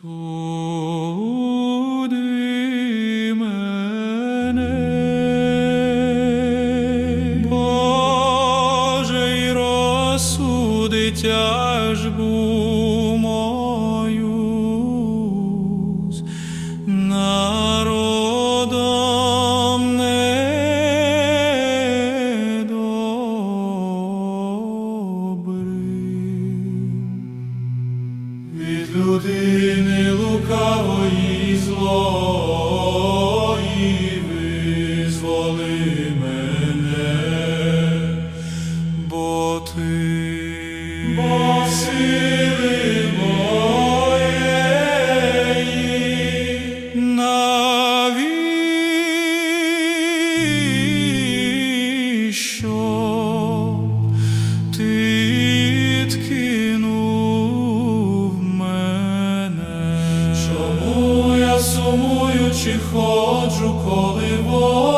Суди мене, Боже, й тяжбу сумуючи ходжу, коли ворог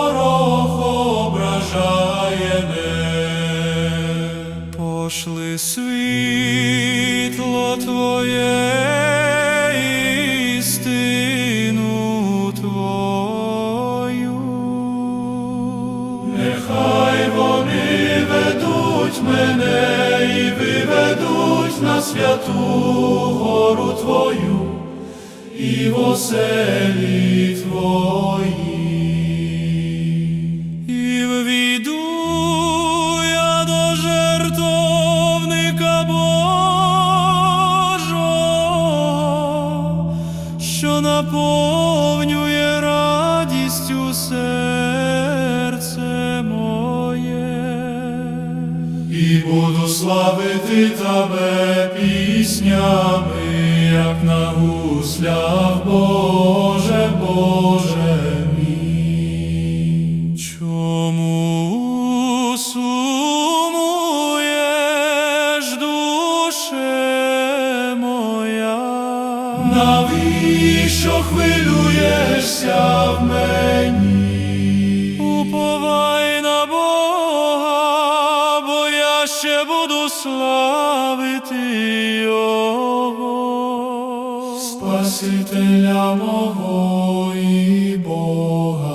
світло твоє, істину твою. Нехай вони ведуть мене і виведуть на святу гору Твою і в оселі Твої. Радістю серце моє. І буду славити тебе піснями, як на гуслях, Боже, навіщо хвилюєшся в мені? Уповай на Бога, бо я ще буду славити Його, Спасителя мого і Бога.